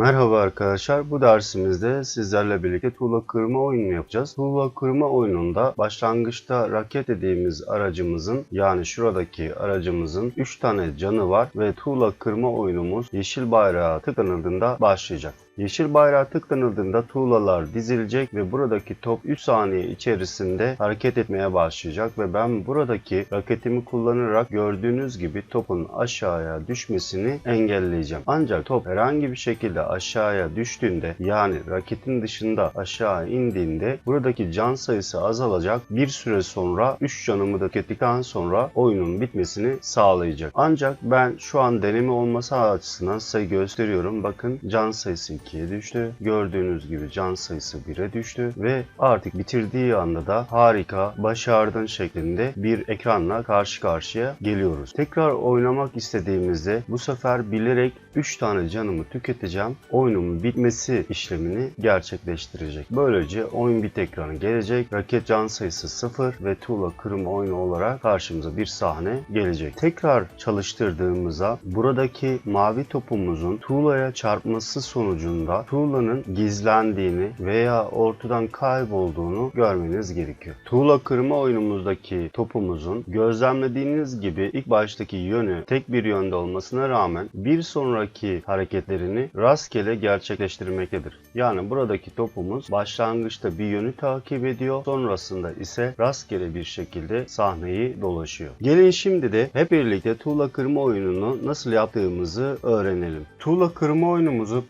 Merhaba arkadaşlar. Bu dersimizde sizlerle birlikte tuğla kırma oyunu yapacağız. Tuğla kırma oyununda başlangıçta raket dediğimiz aracımızın yani şuradaki aracımızın 3 tane canı var ve tuğla kırma oyunumuz yeşil bayrağa tıklanıldığında başlayacak. Yeşil bayrağa tıklanıldığında tuğlalar dizilecek ve buradaki top 3 saniye içerisinde hareket etmeye başlayacak ve ben buradaki raketimi kullanarak gördüğünüz gibi topun aşağıya düşmesini engelleyeceğim. Ancak top herhangi bir şekilde aşağıya düştüğünde yani raketin dışında aşağı indiğinde buradaki can sayısı azalacak. Bir süre sonra 3 canımı da tükettikten sonra oyunun bitmesini sağlayacak. Ancak ben şu an deneme olması açısından size gösteriyorum. Bakın can sayısı 2'ye düştü. Gördüğünüz gibi can sayısı 1'e düştü ve artık bitirdiği anda da harika, başardın şeklinde bir ekranla karşı karşıya geliyoruz. Tekrar oynamak istediğimizde bu sefer bilerek 3 tane canımı tüketeceğim. Oyunun bitmesi işlemini gerçekleştirecek. Böylece oyun bit ekranı gelecek. Raket can sayısı 0 ve tuğla kırma oyunu olarak karşımıza bir sahne gelecek. Tekrar çalıştırdığımızda buradaki mavi topumuzun tuğlaya çarpması sonucunda tuğlanın gizlendiğini veya ortadan kaybolduğunu görmeniz gerekiyor. Tuğla kırma oyunumuzdaki topumuzun gözlemlediğiniz gibi ilk baştaki yönü tek bir yönde olmasına rağmen bir sonraki hareketlerini rastgele gerçekleştirmektedir. Yani buradaki topumuz başlangıçta bir yönü takip ediyor, sonrasında ise rastgele bir şekilde sahneyi dolaşıyor. Gelin şimdi de hep birlikte tuğla kırma oyununu nasıl yaptığımızı öğrenelim. Tuğla kırma oyunumuzu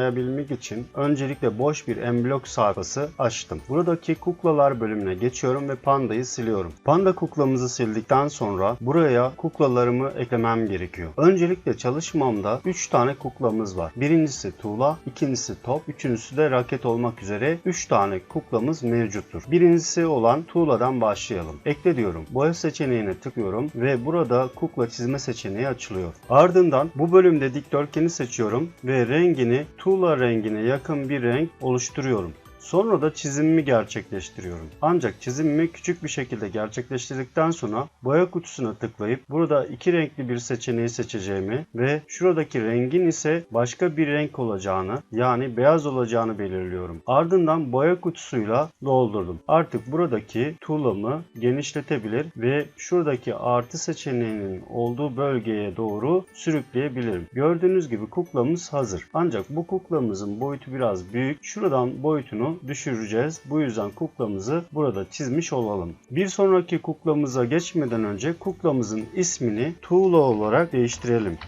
programlayabilmek için öncelikle boş bir emblok sayfası açtım. Buradaki kuklalar bölümüne geçiyorum ve pandayı siliyorum. Panda kuklamızı sildikten sonra buraya kuklalarımı eklemem gerekiyor. Öncelikle çalışmamda 3 tane kuklamız var. Birincisi tuğla, ikincisi top, üçüncüsü de raket olmak üzere 3 tane kuklamız mevcuttur. Birincisi olan tuğladan başlayalım. Ekle diyorum. Boya seçeneğine tıklıyorum ve burada kukla çizme seçeneği açılıyor. Ardından bu bölümde dikdörtgeni seçiyorum ve rengini tuğla rengine yakın bir renk oluşturuyorum. Sonra da çizimimi gerçekleştiriyorum. Ancak çizimimi küçük bir şekilde gerçekleştirdikten sonra boya kutusuna tıklayıp burada iki renkli bir seçeneği seçeceğimi ve şuradaki rengin ise başka bir renk olacağını yani beyaz olacağını belirliyorum. Ardından boya kutusuyla doldurdum. Artık buradaki tuğlamı genişletebilir ve şuradaki artı seçeneğinin olduğu bölgeye doğru sürükleyebilirim. Gördüğünüz gibi kuklamız hazır. Ancak bu kuklamızın boyutu biraz büyük. Şuradan boyutunu düşüreceğiz. Bu yüzden kuklamızı burada çizmiş olalım. Bir sonraki kuklamıza geçmeden önce kuklamızın ismini tuğla olarak değiştirelim.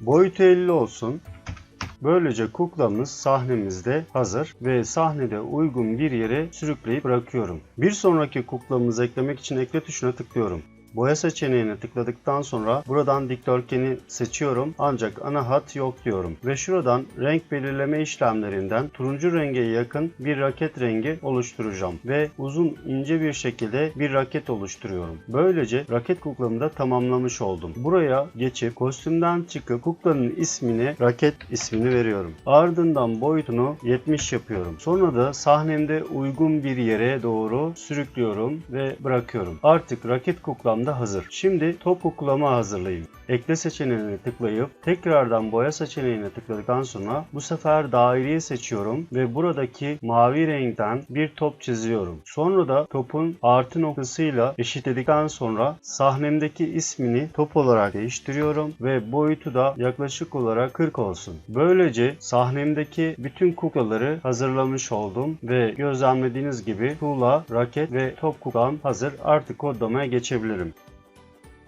Boyutu 50 olsun. Böylece kuklamız sahnemizde hazır ve sahnede uygun bir yere sürükleyip bırakıyorum. Bir sonraki kuklamızı eklemek için ekle tuşuna tıklıyorum. Boya seçeneğine tıkladıktan sonra buradan dikdörtgeni seçiyorum ancak ana hat yok diyorum. Ve şuradan renk belirleme işlemlerinden turuncu renge yakın bir raket rengi oluşturacağım. Ve uzun ince bir şekilde bir raket oluşturuyorum. Böylece raket kuklamı da tamamlamış oldum. Buraya geçip kostümden çıkıp kuklanın ismini raket ismini veriyorum. Ardından boyutunu 70 yapıyorum. Sonra da sahnemde uygun bir yere doğru sürüklüyorum ve bırakıyorum. Artık raket kuklam da hazır. Şimdi top kuklama hazırlayayım. Ekle seçeneğine tıklayıp tekrardan boya seçeneğine tıkladıktan sonra bu sefer daireyi seçiyorum ve buradaki mavi renkten bir top çiziyorum. Sonra da topun artı noktasıyla eşitledikten sonra sahnemdeki ismini top olarak değiştiriyorum ve boyutu da yaklaşık olarak 40 olsun. Böylece sahnemdeki bütün kuklaları hazırlamış oldum ve gözlemlediğiniz gibi tuğla, raket ve top kuklam hazır. Artık kodlamaya geçebilirim.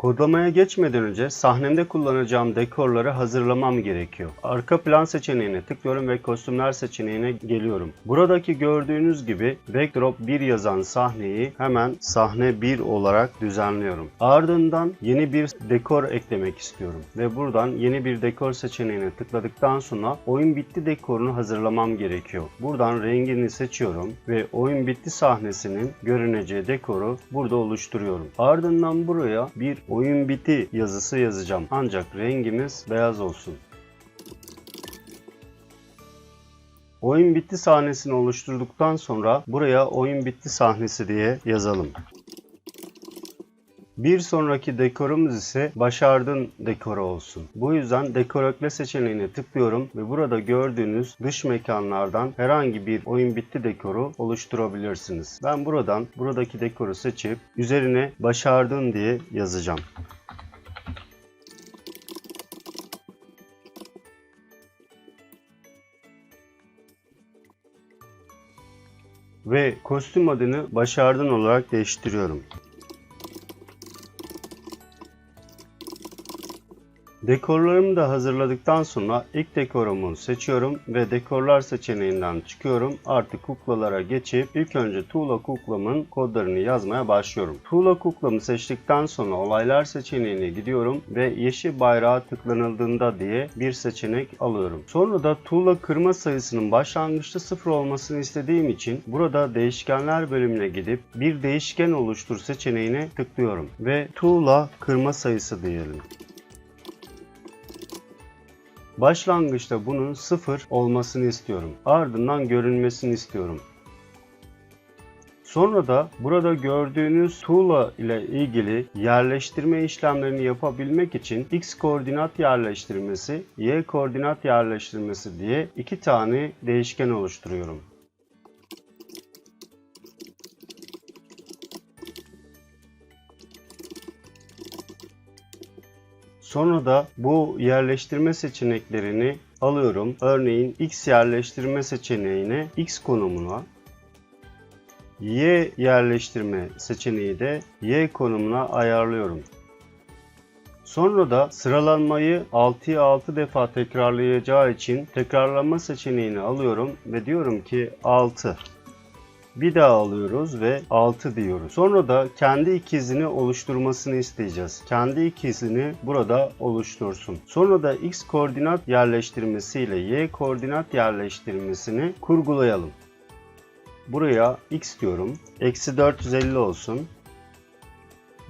Kodlamaya geçmeden önce sahnemde kullanacağım dekorları hazırlamam gerekiyor. Arka plan seçeneğine tıklıyorum ve kostümler seçeneğine geliyorum. Buradaki gördüğünüz gibi backdrop 1 yazan sahneyi hemen sahne 1 olarak düzenliyorum. Ardından yeni bir dekor eklemek istiyorum ve buradan yeni bir dekor seçeneğine tıkladıktan sonra oyun bitti dekorunu hazırlamam gerekiyor. Buradan rengini seçiyorum ve oyun bitti sahnesinin görüneceği dekoru burada oluşturuyorum. Ardından buraya bir oyun bitti yazısı yazacağım. Ancak rengimiz beyaz olsun. Oyun bitti sahnesini oluşturduktan sonra buraya oyun bitti sahnesi diye yazalım. Bir sonraki dekorumuz ise başardın dekoru olsun. Bu yüzden dekor ekle seçeneğine tıklıyorum ve burada gördüğünüz dış mekanlardan herhangi bir oyun bitti dekoru oluşturabilirsiniz. Ben buradan buradaki dekoru seçip üzerine başardın diye yazacağım. Ve kostüm adını başardın olarak değiştiriyorum. Dekorlarımı da hazırladıktan sonra ilk dekorumu seçiyorum ve dekorlar seçeneğinden çıkıyorum. Artık kuklalara geçip ilk önce tuğla kuklamın kodlarını yazmaya başlıyorum. Tuğla kuklamı seçtikten sonra olaylar seçeneğine gidiyorum ve yeşil bayrağa tıklanıldığında diye bir seçenek alıyorum. Sonra da tuğla kırma sayısının başlangıçta sıfır olmasını istediğim için burada değişkenler bölümüne gidip bir değişken oluştur seçeneğine tıklıyorum ve tuğla kırma sayısı diyelim. Başlangıçta bunun 0 olmasını istiyorum. Ardından görünmesini istiyorum. Sonra da burada gördüğünüz tuğla ile ilgili yerleştirme işlemlerini yapabilmek için x koordinat yerleştirmesi, y koordinat yerleştirmesi diye iki tane değişken oluşturuyorum. Sonra da bu yerleştirme seçeneklerini alıyorum. Örneğin X yerleştirme seçeneğine X konumuna, Y yerleştirme seçeneği de Y konumuna ayarlıyorum. Sonra da sıralanmayı 6'ya 6 defa tekrarlayacağı için tekrarlama seçeneğini alıyorum ve diyorum ki 6. Bir daha alıyoruz ve 6 diyoruz. Sonra da kendi ikizini oluşturmasını isteyeceğiz. Kendi ikizini burada oluştursun. Sonra da x koordinat yerleştirmesi ile y koordinat yerleştirmesini kurgulayalım. Buraya x diyorum. Eksi 450 olsun.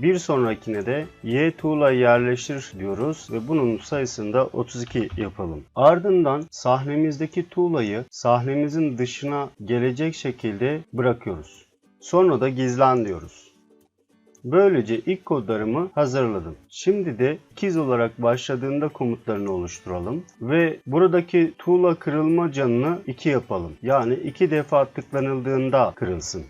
Bir sonrakine de y tuğla yerleştir diyoruz ve bunun sayısını da 32 yapalım. Ardından sahnemizdeki tuğlayı sahnemizin dışına gelecek şekilde bırakıyoruz. Sonra da gizlen diyoruz. Böylece ilk kodlarımı hazırladım. Şimdi de ikiz olarak başladığında komutlarını oluşturalım ve buradaki tuğla kırılma canını 2 yapalım. Yani 2 defa tıklanıldığında kırılsın.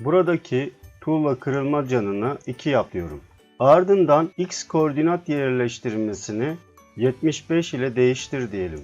Buradaki tuğla kırılma canını 2 yapıyorum. Ardından x koordinat yerleştirmesini 75 ile değiştir diyelim.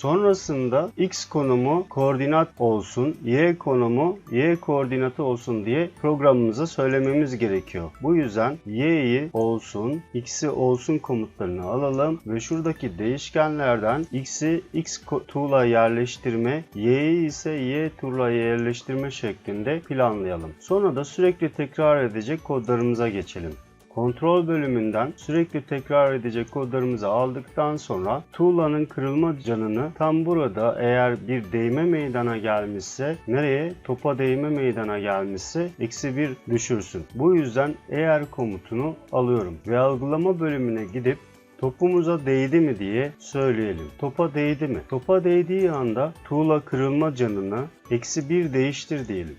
Sonrasında x konumu koordinat olsun, y konumu y koordinatı olsun diye programımıza söylememiz gerekiyor. Bu yüzden y'yi olsun, x'i olsun komutlarını alalım ve şuradaki değişkenlerden x'i x tuğla yerleştirme, y'yi ise y tuğla yerleştirme şeklinde planlayalım. Sonra da sürekli tekrar edecek kodlarımıza geçelim. Kontrol bölümünden sürekli tekrar edecek kodlarımızı aldıktan sonra tuğlanın kırılma canını tam burada eğer bir değme meydana gelmişse nereye? Topa değme meydana gelmişse eksi 1 düşürsün. Bu yüzden eğer komutunu alıyorum ve algılama bölümüne gidip topumuza değdi mi diye söyleyelim. Topa değdi mi? Topa değdiği anda tuğla kırılma canını eksi 1 değiştir diyelim.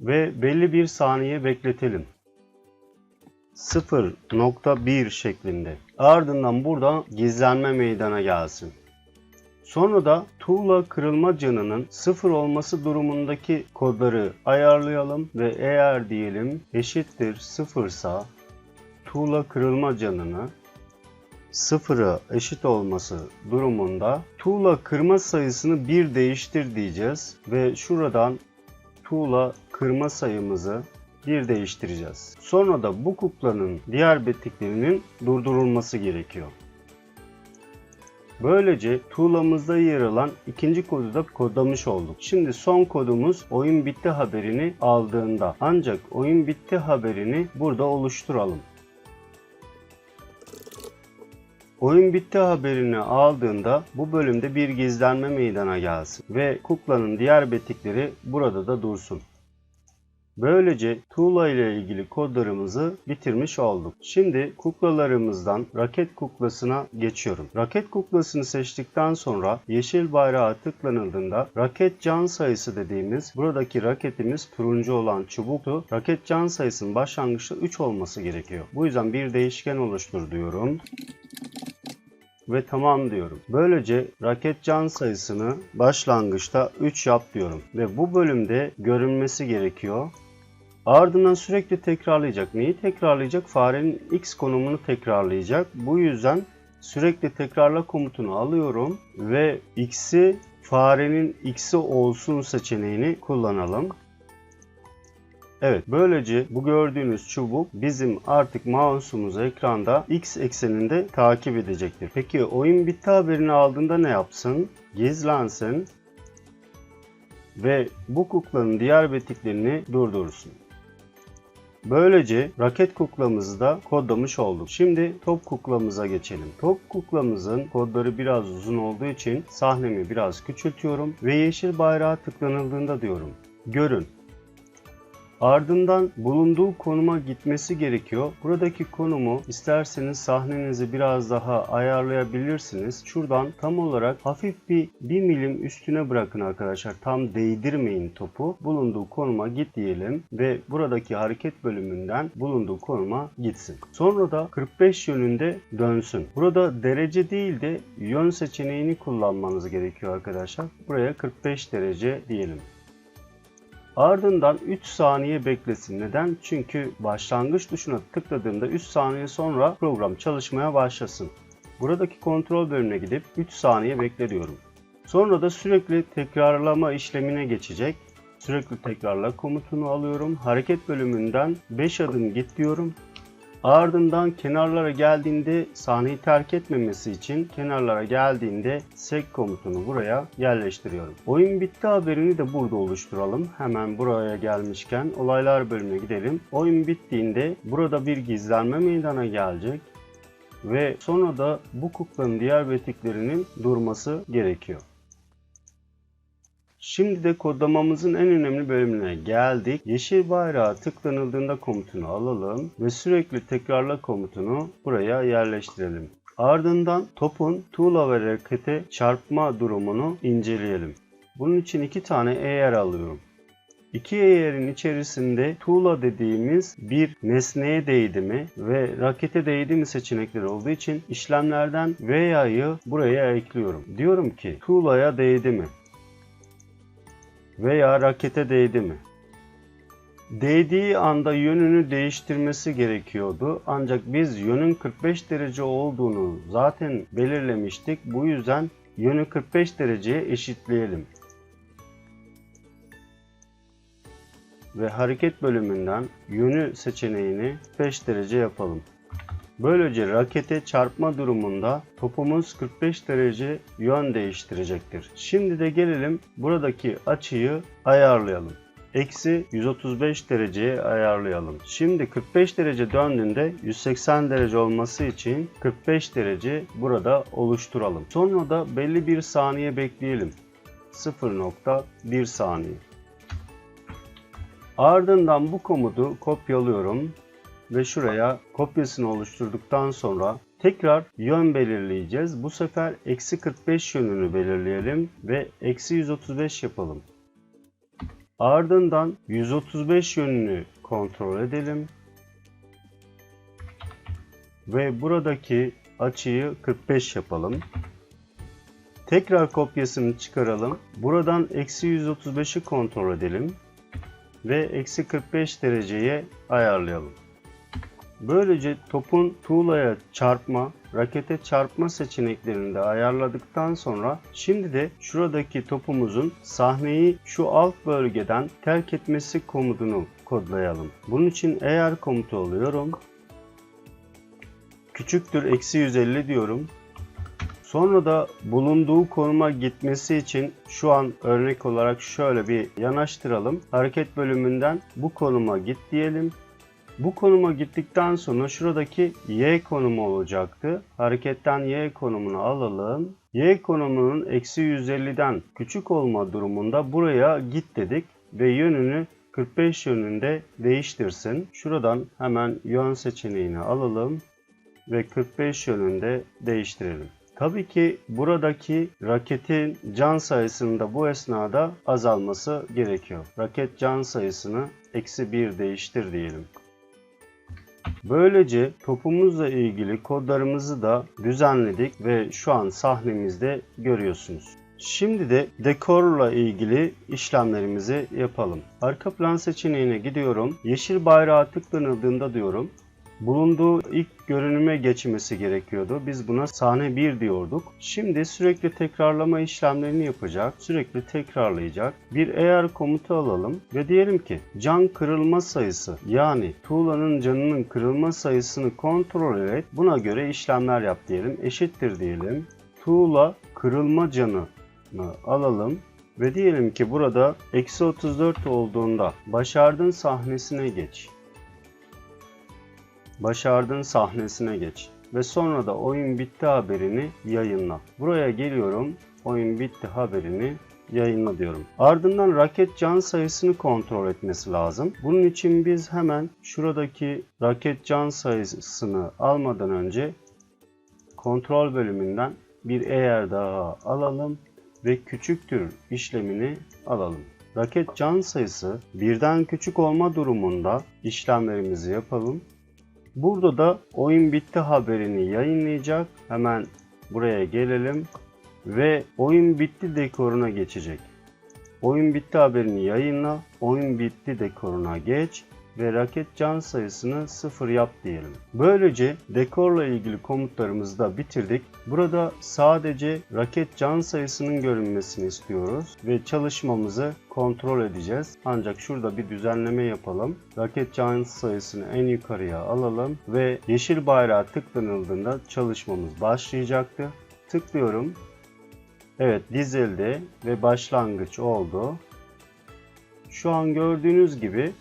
Ve belli bir saniye bekletelim. 0.1 şeklinde. Ardından burada gizlenme meydana gelsin. Sonra da tuğla kırılma canının 0 olması durumundaki kodları ayarlayalım ve eğer diyelim eşittir 0 sa tuğla kırılma canını 0'a eşit olması durumunda tuğla kırma sayısını 1 değiştir diyeceğiz ve şuradan tuğla kırma sayımızı bir değiştireceğiz. Sonra da bu kuklanın diğer betiklerinin durdurulması gerekiyor. Böylece tuğlamızda yer alan ikinci kodu da kodlamış olduk. Şimdi son kodumuz oyun bitti haberini aldığında. Ancak oyun bitti haberini burada oluşturalım. Oyun bitti haberini aldığında bu bölümde bir gizlenme meydana gelsin ve kuklanın diğer betikleri burada da dursun. Böylece tuğla ile ilgili kodlarımızı bitirmiş olduk. Şimdi kuklalarımızdan raket kuklasına geçiyorum. Raket kuklasını seçtikten sonra yeşil bayrağa tıklanıldığında raket can sayısı dediğimiz buradaki raketimiz turuncu olan çubuktu. Raket can sayısının başlangıçta 3 olması gerekiyor. Bu yüzden bir değişken oluştur diyorum ve tamam diyorum. Böylece raket can sayısını başlangıçta 3 yap diyorum. Ve bu bölümde görünmesi gerekiyor. Ardından sürekli tekrarlayacak. Neyi tekrarlayacak? Farenin x konumunu tekrarlayacak. Bu yüzden sürekli tekrarla komutunu alıyorum ve x'i farenin x'i olsun seçeneğini kullanalım. Evet böylece bu gördüğünüz çubuk bizim artık mouse'umuzu ekranda x ekseninde takip edecektir. Peki oyun bitti haberini aldığında ne yapsın? Gizlensin ve bu kuklanın diğer betiklerini durdursun. Böylece raket kuklamızı da kodlamış olduk. Şimdi top kuklamıza geçelim. Top kuklamızın kodları biraz uzun olduğu için sahnemi biraz küçültüyorum ve yeşil bayrağa tıklanıldığında diyorum. Görün Ardından bulunduğu konuma gitmesi gerekiyor. Buradaki konumu isterseniz sahnenizi biraz daha ayarlayabilirsiniz. Şuradan tam olarak hafif bir 1 milim üstüne bırakın arkadaşlar. Tam değdirmeyin topu. Bulunduğu konuma git diyelim ve buradaki hareket bölümünden bulunduğu konuma gitsin. Sonra da 45 yönünde dönsün. Burada derece değil de yön seçeneğini kullanmanız gerekiyor arkadaşlar. Buraya 45 derece diyelim. Ardından 3 saniye beklesin. Neden? Çünkü başlangıç tuşuna tıkladığımda 3 saniye sonra program çalışmaya başlasın. Buradaki kontrol bölümüne gidip 3 saniye bekle diyorum. Sonra da sürekli tekrarlama işlemine geçecek. Sürekli tekrarla komutunu alıyorum. Hareket bölümünden 5 adım git diyorum. Ardından kenarlara geldiğinde sahneyi terk etmemesi için kenarlara geldiğinde sek komutunu buraya yerleştiriyorum. Oyun bitti haberini de burada oluşturalım. Hemen buraya gelmişken olaylar bölümüne gidelim. Oyun bittiğinde burada bir gizlenme meydana gelecek ve sonra da bu kuklanın diğer betiklerinin durması gerekiyor. Şimdi de kodlamamızın en önemli bölümüne geldik. Yeşil bayrağa tıklanıldığında komutunu alalım ve sürekli tekrarla komutunu buraya yerleştirelim. Ardından topun tuğla ve rakete çarpma durumunu inceleyelim. Bunun için iki tane eğer alıyorum. İki eğerin içerisinde tuğla dediğimiz bir nesneye değdi mi ve rakete değdi mi seçenekleri olduğu için işlemlerden veya'yı buraya ekliyorum. Diyorum ki tuğlaya değdi mi? Veya rakete değdi mi? Değdiği anda yönünü değiştirmesi gerekiyordu. Ancak biz yönün 45 derece olduğunu zaten belirlemiştik. Bu yüzden yönü 45 dereceye eşitleyelim. Ve hareket bölümünden yönü seçeneğini 5 derece yapalım. Böylece rakete çarpma durumunda topumuz 45 derece yön değiştirecektir. Şimdi de gelelim buradaki açıyı ayarlayalım. Eksi 135 dereceye ayarlayalım. Şimdi 45 derece döndüğünde 180 derece olması için 45 derece burada oluşturalım. Sonra da belli bir saniye bekleyelim. 0.1 saniye. Ardından bu komutu kopyalıyorum ve şuraya kopyasını oluşturduktan sonra tekrar yön belirleyeceğiz. Bu sefer eksi 45 yönünü belirleyelim ve eksi 135 yapalım. Ardından 135 yönünü kontrol edelim. Ve buradaki açıyı 45 yapalım. Tekrar kopyasını çıkaralım. Buradan eksi 135'i kontrol edelim. Ve eksi 45 dereceye ayarlayalım. Böylece topun tuğlaya çarpma, rakete çarpma seçeneklerini de ayarladıktan sonra şimdi de şuradaki topumuzun sahneyi şu alt bölgeden terk etmesi komutunu kodlayalım. Bunun için eğer komutu alıyorum. Küçüktür eksi 150 diyorum. Sonra da bulunduğu konuma gitmesi için şu an örnek olarak şöyle bir yanaştıralım. Hareket bölümünden bu konuma git diyelim bu konuma gittikten sonra şuradaki Y konumu olacaktı. Hareketten Y konumunu alalım. Y konumunun eksi 150'den küçük olma durumunda buraya git dedik ve yönünü 45 yönünde değiştirsin. Şuradan hemen yön seçeneğini alalım ve 45 yönünde değiştirelim. Tabii ki buradaki raketin can sayısının da bu esnada azalması gerekiyor. Raket can sayısını eksi 1 değiştir diyelim. Böylece topumuzla ilgili kodlarımızı da düzenledik ve şu an sahnemizde görüyorsunuz. Şimdi de dekorla ilgili işlemlerimizi yapalım. Arka plan seçeneğine gidiyorum. Yeşil bayrağı tıklanıldığında diyorum. Bulunduğu ilk görünüme geçmesi gerekiyordu. Biz buna sahne 1 diyorduk. Şimdi sürekli tekrarlama işlemlerini yapacak. Sürekli tekrarlayacak. Bir eğer komutu alalım ve diyelim ki can kırılma sayısı yani tuğlanın canının kırılma sayısını kontrol et. Buna göre işlemler yap diyelim. Eşittir diyelim. Tuğla kırılma canı alalım ve diyelim ki burada eksi 34 olduğunda başardın sahnesine geç. Başardın sahnesine geç ve sonra da oyun bitti haberini yayınla. Buraya geliyorum. Oyun bitti haberini yayınla diyorum. Ardından raket can sayısını kontrol etmesi lazım. Bunun için biz hemen şuradaki raket can sayısını almadan önce kontrol bölümünden bir eğer daha alalım ve küçüktür işlemini alalım. Raket can sayısı birden küçük olma durumunda işlemlerimizi yapalım. Burada da oyun bitti haberini yayınlayacak. Hemen buraya gelelim ve oyun bitti dekoruna geçecek. Oyun bitti haberini yayınla, oyun bitti dekoruna geç ve raket can sayısını sıfır yap diyelim. Böylece dekorla ilgili komutlarımızı da bitirdik. Burada sadece raket can sayısının görünmesini istiyoruz ve çalışmamızı kontrol edeceğiz. Ancak şurada bir düzenleme yapalım. Raket can sayısını en yukarıya alalım ve yeşil bayrağı tıklanıldığında çalışmamız başlayacaktı. Tıklıyorum. Evet dizildi ve başlangıç oldu. Şu an gördüğünüz gibi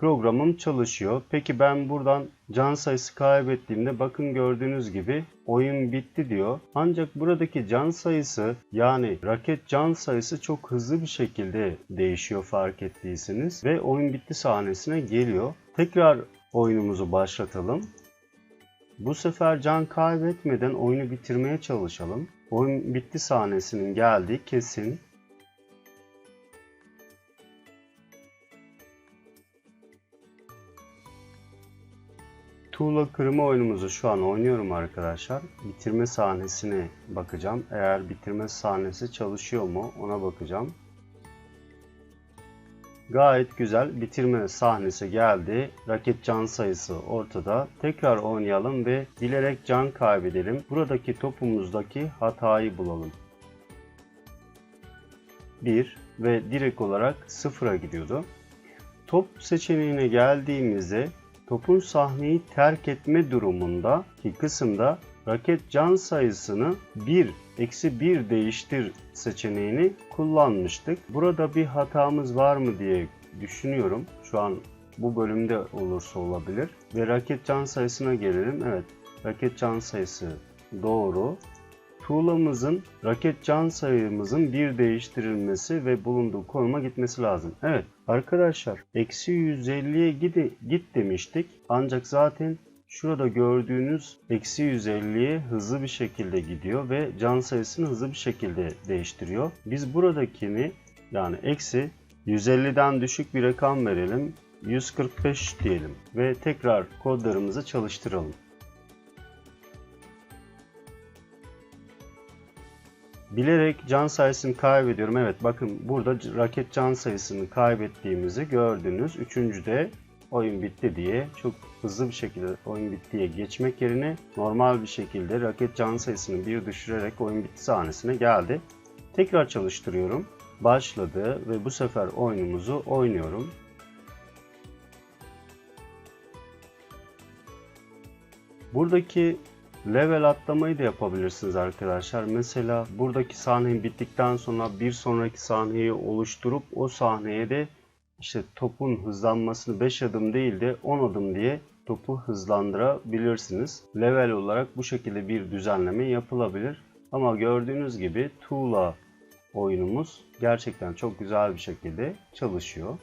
programım çalışıyor. Peki ben buradan can sayısı kaybettiğimde bakın gördüğünüz gibi oyun bitti diyor. Ancak buradaki can sayısı yani raket can sayısı çok hızlı bir şekilde değişiyor fark ettiyseniz ve oyun bitti sahnesine geliyor. Tekrar oyunumuzu başlatalım. Bu sefer can kaybetmeden oyunu bitirmeye çalışalım. Oyun bitti sahnesinin geldiği kesin. Tuğla kırma oyunumuzu şu an oynuyorum arkadaşlar. Bitirme sahnesine bakacağım. Eğer bitirme sahnesi çalışıyor mu ona bakacağım. Gayet güzel bitirme sahnesi geldi. Raket can sayısı ortada. Tekrar oynayalım ve bilerek can kaybedelim. Buradaki topumuzdaki hatayı bulalım. 1 ve direkt olarak 0'a gidiyordu. Top seçeneğine geldiğimizde topun sahneyi terk etme durumunda ki kısımda raket can sayısını 1 eksi 1 değiştir seçeneğini kullanmıştık. Burada bir hatamız var mı diye düşünüyorum. Şu an bu bölümde olursa olabilir. Ve raket can sayısına gelelim. Evet raket can sayısı doğru. Tuğlamızın raket can sayımızın bir değiştirilmesi ve bulunduğu konuma gitmesi lazım. Evet arkadaşlar eksi 150'ye git demiştik. Ancak zaten Şurada gördüğünüz eksi 150'ye hızlı bir şekilde gidiyor ve can sayısını hızlı bir şekilde değiştiriyor. Biz buradakini yani eksi 150'den düşük bir rakam verelim. 145 diyelim ve tekrar kodlarımızı çalıştıralım. Bilerek can sayısını kaybediyorum. Evet bakın burada raket can sayısını kaybettiğimizi gördünüz. Üçüncüde oyun bitti diye çok hızlı bir şekilde oyun bittiye geçmek yerine normal bir şekilde raket can sayısını bir düşürerek oyun bitti sahnesine geldi. Tekrar çalıştırıyorum. Başladı ve bu sefer oyunumuzu oynuyorum. Buradaki level atlamayı da yapabilirsiniz arkadaşlar. Mesela buradaki sahne bittikten sonra bir sonraki sahneyi oluşturup o sahneye de işte topun hızlanmasını 5 adım değil de 10 adım diye topu hızlandırabilirsiniz. Level olarak bu şekilde bir düzenleme yapılabilir. Ama gördüğünüz gibi tuğla oyunumuz gerçekten çok güzel bir şekilde çalışıyor.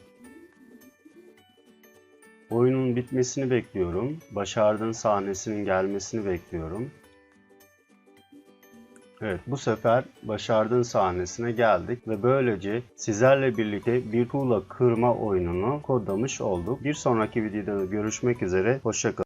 Oyunun bitmesini bekliyorum. Başardığın sahnesinin gelmesini bekliyorum. Evet bu sefer başardığın sahnesine geldik ve böylece sizlerle birlikte bir tuğla kırma oyununu kodlamış olduk. Bir sonraki videoda görüşmek üzere. Hoşçakalın.